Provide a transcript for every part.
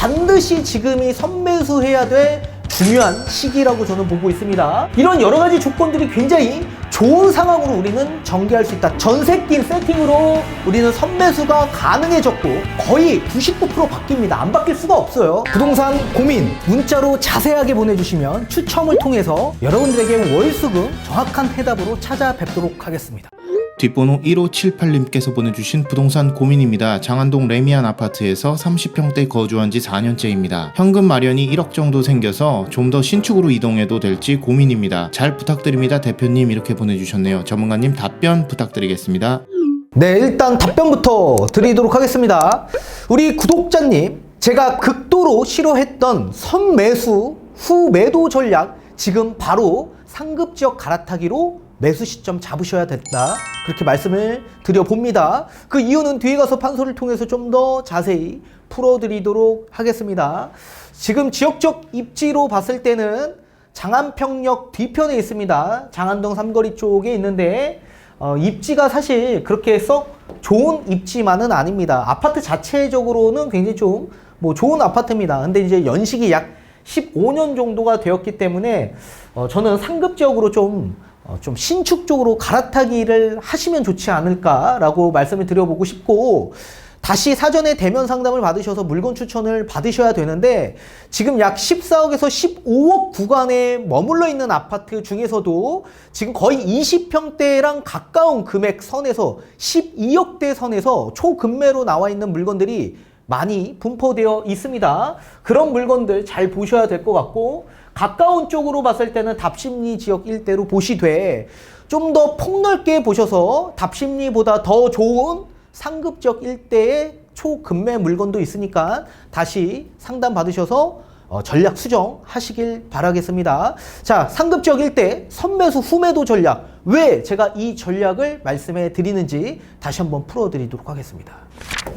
반드시 지금이 선매수해야 될 중요한 시기라고 저는 보고 있습니다. 이런 여러 가지 조건들이 굉장히 좋은 상황으로 우리는 전개할 수 있다. 전세 낀 세팅으로 우리는 선매수가 가능해졌고 거의 99% 바뀝니다. 안 바뀔 수가 없어요. 부동산 고민 문자로 자세하게 보내주시면 추첨을 통해서 여러분들에게 월수금 정확한 해답으로 찾아뵙도록 하겠습니다. 뒷번호 1578님께서 보내주신 부동산 고민입니다. 장안동 레미안 아파트에서 30평대 거주한 지 4년째입니다. 현금 마련이 1억 정도 생겨서 좀 더 신축으로 이동해도 될지 고민입니다. 잘 부탁드립니다. 대표님 이렇게 보내주셨네요. 전문가님 답변 부탁드리겠습니다. 네, 일단 답변부터 드리도록 하겠습니다. 우리 구독자님, 제가 극도로 싫어했던 선매수 후 매도 전략, 지금 바로 상급 지역 갈아타기로 매수 시점 잡으셔야 된다. 그렇게 말씀을 드려봅니다. 그 이유는 뒤에 가서 판소를 통해서 좀 더 자세히 풀어드리도록 하겠습니다. 지금 지역적 입지로 봤을 때는 장안평역 뒤편에 있습니다. 장안동 삼거리 쪽에 있는데 어, 입지가 사실 그렇게 썩 좋은 입지만은 아닙니다. 아파트 자체적으로는 굉장히 좀 뭐 좋은 아파트입니다. 근데 이제 연식이 약 15년 정도가 되었기 때문에 어, 저는 상급 지역으로 좀, 어, 좀 신축 쪽으로 갈아타기를 하시면 좋지 않을까라고 말씀을 드려보고 싶고 다시 사전에 대면 상담을 받으셔서 물건 추천을 받으셔야 되는데 지금 약 14억에서 15억 구간에 머물러 있는 아파트 중에서도 지금 거의 20평대랑 가까운 금액 선에서 12억대 선에서 초금매로 나와 있는 물건들이 많이 분포되어 있습니다. 그런 물건들 잘 보셔야 될 것 같고 가까운 쪽으로 봤을 때는 답심리 지역 일대로 보시되 좀 더 폭넓게 보셔서 답심리보다 더 좋은 상급 지역 일대의 초금매 물건도 있으니까 다시 상담 받으셔서 어, 전략 수정하시길 바라겠습니다. 자, 상급 지역 일대 선매수 후매도 전략. 왜 제가 이 전략을 말씀해 드리는지 다시 한번 풀어 드리도록 하겠습니다.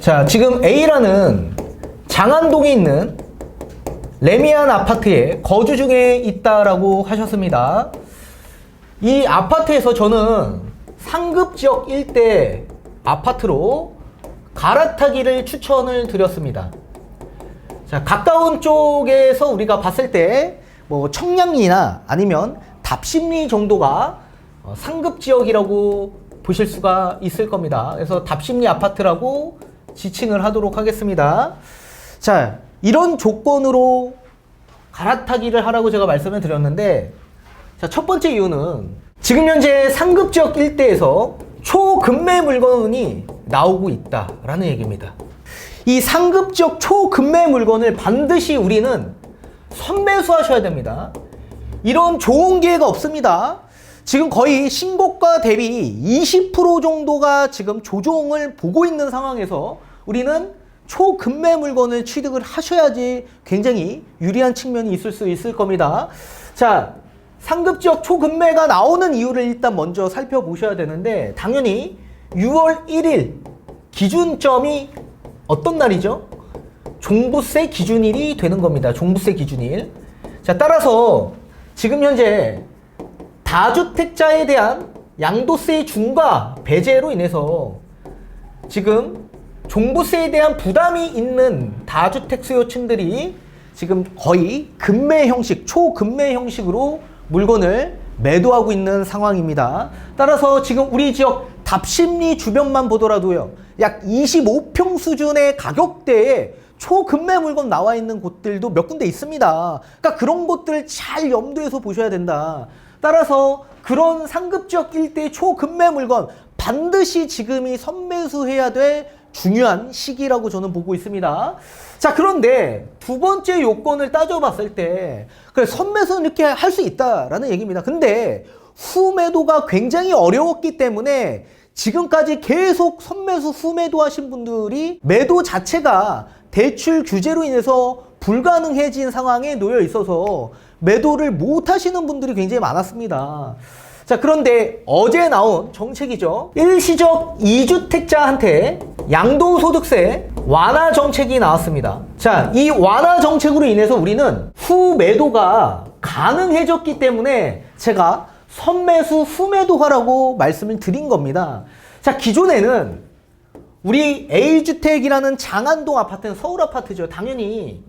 자, 지금 A라는 장안동에 있는 레미안 아파트에 거주 중에 있다라고 하셨습니다. 이 아파트에서 저는 상급 지역 일대 아파트로 갈아타기를 추천을 드렸습니다. 자, 가까운 쪽에서 우리가 봤을 때, 뭐, 청량리나 아니면 답심리 정도가 어, 상급 지역이라고 보실 수가 있을 겁니다. 그래서 답심리 아파트라고 지칭을 하도록 하겠습니다. 자, 이런 조건으로 갈아타기를 하라고 제가 말씀을 드렸는데, 자, 첫 번째 이유는 지금 현재 상급 지역 일대에서 초금매 물건이 나오고 있다라는 얘기입니다. 이 상급 지역 초금매 물건을 반드시 우리는 선매수하셔야 됩니다. 이런 좋은 기회가 없습니다. 지금 거의 신고가 대비 20% 정도가 지금 조정을 보고 있는 상황에서 우리는 초금매 물건을 취득을 하셔야지 굉장히 유리한 측면이 있을 수 있을 겁니다. 자, 상급 지역 초금매가 나오는 이유를 일단 먼저 살펴보셔야 되는데 당연히 6월 1일 기준점이 어떤 날이죠? 종부세 기준일이 되는 겁니다. 종부세 기준일. 자, 따라서 지금 현재 다주택자에 대한 양도세 중과 배제로 인해서 지금 종부세에 대한 부담이 있는 다주택 수요층들이 지금 거의 금매 형식, 초금매 형식으로 물건을 매도하고 있는 상황입니다. 따라서 지금 우리 지역 답심리 주변만 보더라도요, 약 25평 수준의 가격대에 초금매 물건 나와 있는 곳들도 몇 군데 있습니다. 그러니까 그런 곳들을 잘 염두에서 보셔야 된다. 따라서 그런 상급 지역 일대 초금매 물건 반드시 지금이 선매수해야 될 중요한 시기라고 저는 보고 있습니다. 자, 그런데 두 번째 요건을 따져봤을 때, 그래, 선매수는 이렇게 할 수 있다라는 얘기입니다. 근데 후매도가 굉장히 어려웠기 때문에 지금까지 계속 선매수 후매도 하신 분들이 매도 자체가 대출 규제로 인해서 불가능해진 상황에 놓여 있어서 매도를 못 하시는 분들이 굉장히 많았습니다. 자, 그런데 어제 나온 정책이죠. 일시적 2주택자한테 양도소득세 완화 정책이 나왔습니다. 자, 이 완화 정책으로 인해서 우리는 후매도가 가능해졌기 때문에 제가 선매수 후매도하라고 말씀을 드린 겁니다. 자, 기존에는 우리 A주택이라는 장안동 아파트는 서울 아파트죠. 당연히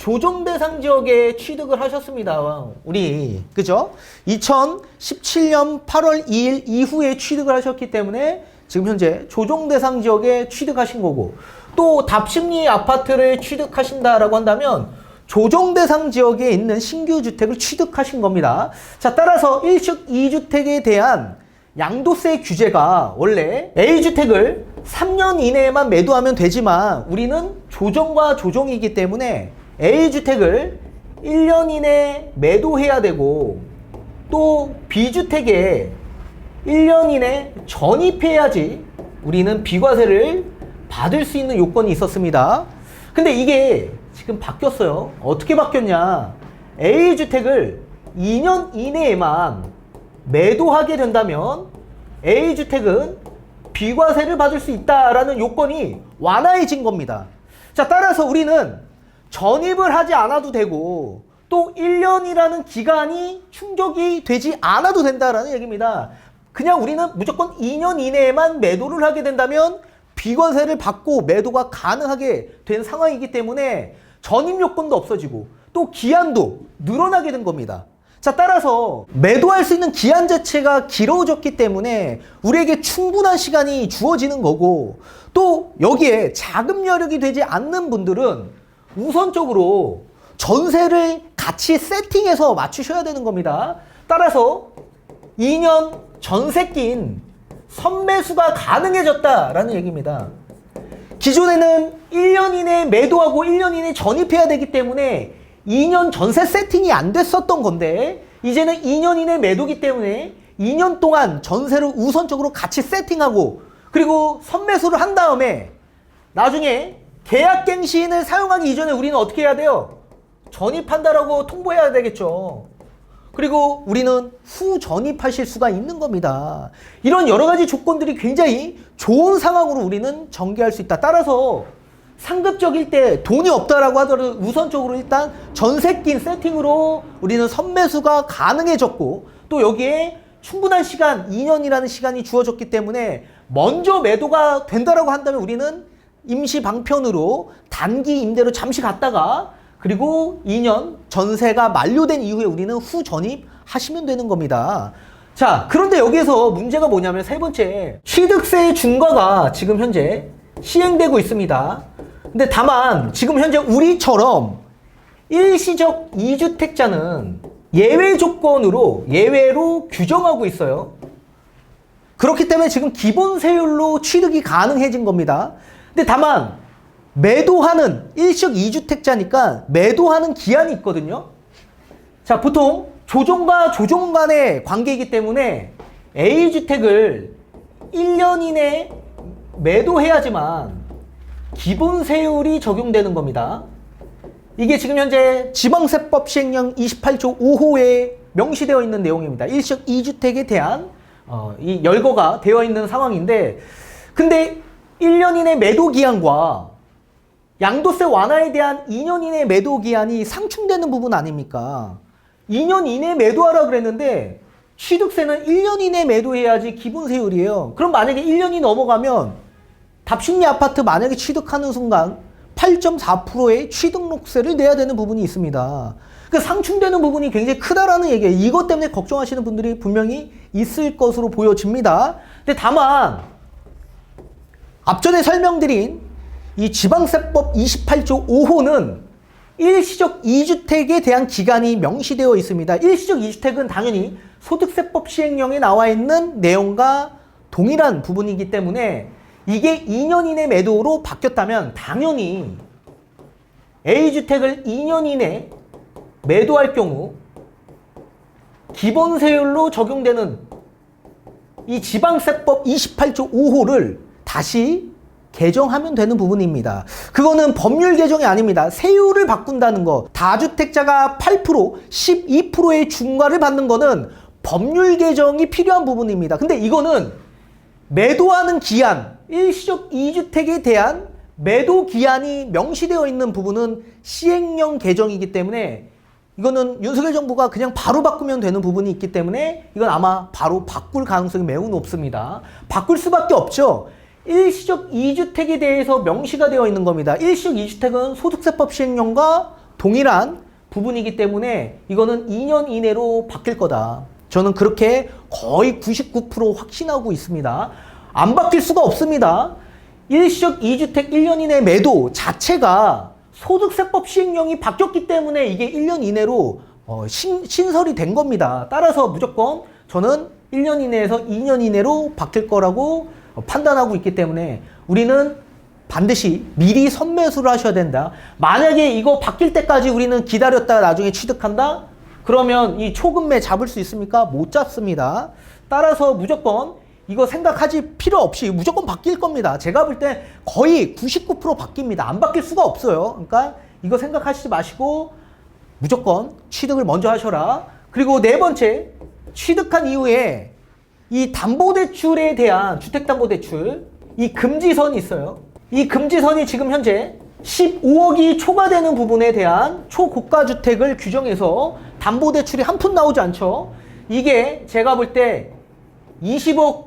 조정 대상 지역에 취득을 하셨습니다. 우리 그죠? 2017년 8월 2일 이후에 취득을 하셨기 때문에 지금 현재 조정 대상 지역에 취득하신 거고 또 답심리 아파트를 취득하신다라고 한다면 조정 대상 지역에 있는 신규 주택을 취득하신 겁니다. 자, 따라서 1식 2주택에 대한 양도세 규제가 원래 A주택을 3년 이내에만 매도하면 되지만 우리는 조정과 조정이기 때문에 A주택을 1년 이내 매도해야 되고 또 B주택에 1년 이내 전입해야지 우리는 비과세를 받을 수 있는 요건이 있었습니다. 근데 이게 지금 바뀌었어요. 어떻게 바뀌었냐? A주택을 2년 이내에만 매도하게 된다면 A주택은 비과세를 받을 수 있다라는 요건이 완화해진 겁니다. 자, 따라서 우리는 전입을 하지 않아도 되고 또 1년이라는 기간이 충족이 되지 않아도 된다라는 얘기입니다. 그냥 우리는 무조건 2년 이내에만 매도를 하게 된다면 비과세를 받고 매도가 가능하게 된 상황이기 때문에 전입 요건도 없어지고 또 기한도 늘어나게 된 겁니다. 자, 따라서 매도할 수 있는 기한 자체가 길어졌기 때문에 우리에게 충분한 시간이 주어지는 거고 또 여기에 자금 여력이 되지 않는 분들은 우선적으로 전세를 같이 세팅해서 맞추셔야 되는 겁니다. 따라서 2년 전세 낀 선매수가 가능해졌다라는 얘기입니다. 기존에는 1년 이내에 매도하고 1년 이내에 전입해야 되기 때문에 2년 전세 세팅이 안 됐었던 건데 이제는 2년 이내 매도기 때문에 2년 동안 전세를 우선적으로 같이 세팅하고 그리고 선매수를 한 다음에 나중에 계약갱신을 사용하기 이전에 우리는 어떻게 해야 돼요? 전입한다라고 통보해야 되겠죠. 그리고 우리는 후 전입하실 수가 있는 겁니다. 이런 여러 가지 조건들이 굉장히 좋은 상황으로 우리는 전개할 수 있다. 따라서 상급적일 때 돈이 없다라고 하더라도 우선적으로 일단 전세 낀 세팅으로 우리는 선매수가 가능해졌고 또 여기에 충분한 시간, 2년이라는 시간이 주어졌기 때문에 먼저 매도가 된다라고 한다면 우리는 임시 방편으로 단기 임대로 잠시 갔다가 그리고 2년 전세가 만료된 이후에 우리는 후 전입하시면 되는 겁니다. 자, 그런데 여기에서 문제가 뭐냐면 세 번째, 취득세 중과가 지금 현재 시행되고 있습니다. 근데 다만 지금 현재 우리처럼 일시적 2주택자는 예외 조건으로 예외로 규정하고 있어요. 그렇기 때문에 지금 기본 세율로 취득이 가능해진 겁니다. 근데 다만 매도하는 일식 2주택자니까 매도하는 기한이 있거든요. 자, 보통 조정과 조정 간의 관계이기 때문에 A주택을 1년 이내 매도해야지만 기본 세율이 적용되는 겁니다. 이게 지금 현재 지방세법 시행령 28조 5호에 명시되어 있는 내용입니다. 일식 2주택에 대한 어, 이 열거가 되어 있는 상황인데 근데 1년 이내 매도 기한과 양도세 완화에 대한 2년 이내 매도 기한이 상충되는 부분 아닙니까? 2년 이내 매도하라 그랬는데 취득세는 1년 이내 매도해야지 기본 세율이에요. 그럼 만약에 1년이 넘어가면 답심리 아파트 만약에 취득하는 순간 8.4%의 취등록세를 내야 되는 부분이 있습니다. 그 상충되는 부분이 굉장히 크다라는 얘기예요. 이것 때문에 걱정하시는 분들이 분명히 있을 것으로 보여집니다. 근데 다만 앞전에 설명드린 이 지방세법 28조 5호는 일시적 2주택에 대한 기간이 명시되어 있습니다. 일시적 2주택은 당연히 소득세법 시행령에 나와 있는 내용과 동일한 부분이기 때문에 이게 2년 이내 매도로 바뀌었다면 당연히 A주택을 2년 이내 매도할 경우 기본 세율로 적용되는 이 지방세법 28조 5호를 다시 개정하면 되는 부분입니다. 그거는 법률 개정이 아닙니다. 세율을 바꾼다는 거. 다주택자가 8%, 12%의 중과를 받는 거는 법률 개정이 필요한 부분입니다. 근데 이거는 매도하는 기한, 일시적 2주택에 대한 매도 기한이 명시되어 있는 부분은 시행령 개정이기 때문에 이거는 윤석열 정부가 그냥 바로 바꾸면 되는 부분이 있기 때문에 이건 아마 바로 바꿀 가능성이 매우 높습니다. 바꿀 수밖에 없죠. 일시적 2주택에 대해서 명시가 되어 있는 겁니다. 일시적 2주택은 소득세법 시행령과 동일한 부분이기 때문에 이거는 2년 이내로 바뀔 거다. 저는 그렇게 거의 99% 확신하고 있습니다. 안 바뀔 수가 없습니다. 일시적 2주택 1년 이내 매도 자체가 소득세법 시행령이 바뀌었기 때문에 이게 1년 이내로 어, 신, 신설이 된 겁니다. 따라서 무조건 저는 1년 이내에서 2년 이내로 바뀔 거라고 어, 판단하고 있기 때문에 우리는 반드시 미리 선매수를 하셔야 된다. 만약에 이거 바뀔 때까지 우리는 기다렸다가 나중에 취득한다? 그러면 이 초급매 잡을 수 있습니까? 못 잡습니다. 따라서 무조건 이거 생각하지 필요 없이 무조건 바뀔 겁니다. 제가 볼 때 거의 99% 바뀝니다. 안 바뀔 수가 없어요. 그러니까 이거 생각하시지 마시고 무조건 취득을 먼저 하셔라. 그리고 네 번째, 취득한 이후에 이 담보대출에 대한 주택담보대출, 이 금지선이 있어요. 이 금지선이 지금 현재 15억이 초과되는 부분에 대한 초고가 주택을 규정해서 담보대출이 한 푼 나오지 않죠. 이게 제가 볼 때 20억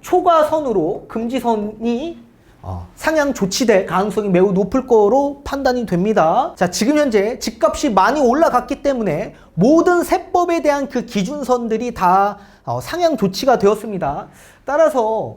초과선으로 금지선이 어, 상향 조치될 가능성이 매우 높을 거로 판단이 됩니다. 자, 지금 현재 집값이 많이 올라갔기 때문에 모든 세법에 대한 그 기준선들이 다 어, 상향 조치가 되었습니다. 따라서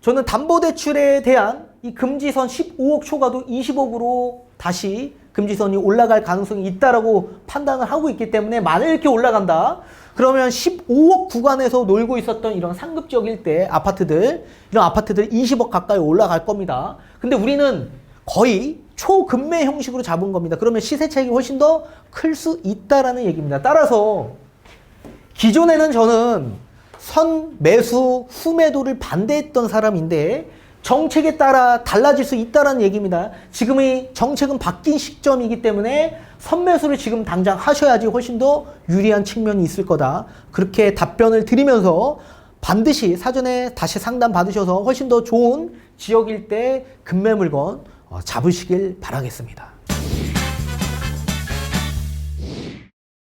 저는 담보대출에 대한 이 금지선 15억 초과도 20억으로 다시 금지선이 올라갈 가능성이 있다라고 판단을 하고 있기 때문에 만약 이렇게 올라간다. 그러면 15억 구간에서 놀고 있었던 이런 상급 지역 일대 아파트들, 이런 아파트들 20억 가까이 올라갈 겁니다. 근데 우리는 거의 초급매 형식으로 잡은 겁니다. 그러면 시세 차익이 훨씬 더 클 수 있다라는 얘기입니다. 따라서 기존에는 저는 선 매수 후 매도를 반대했던 사람인데 정책에 따라 달라질 수 있다라는 얘기입니다. 지금의 정책은 바뀐 시점이기 때문에 선매수를 지금 당장 하셔야지 훨씬 더 유리한 측면이 있을 거다. 그렇게 답변을 드리면서 반드시 사전에 다시 상담 받으셔서 훨씬 더 좋은 지역일 때 급매 물건 어, 잡으시길 바라겠습니다.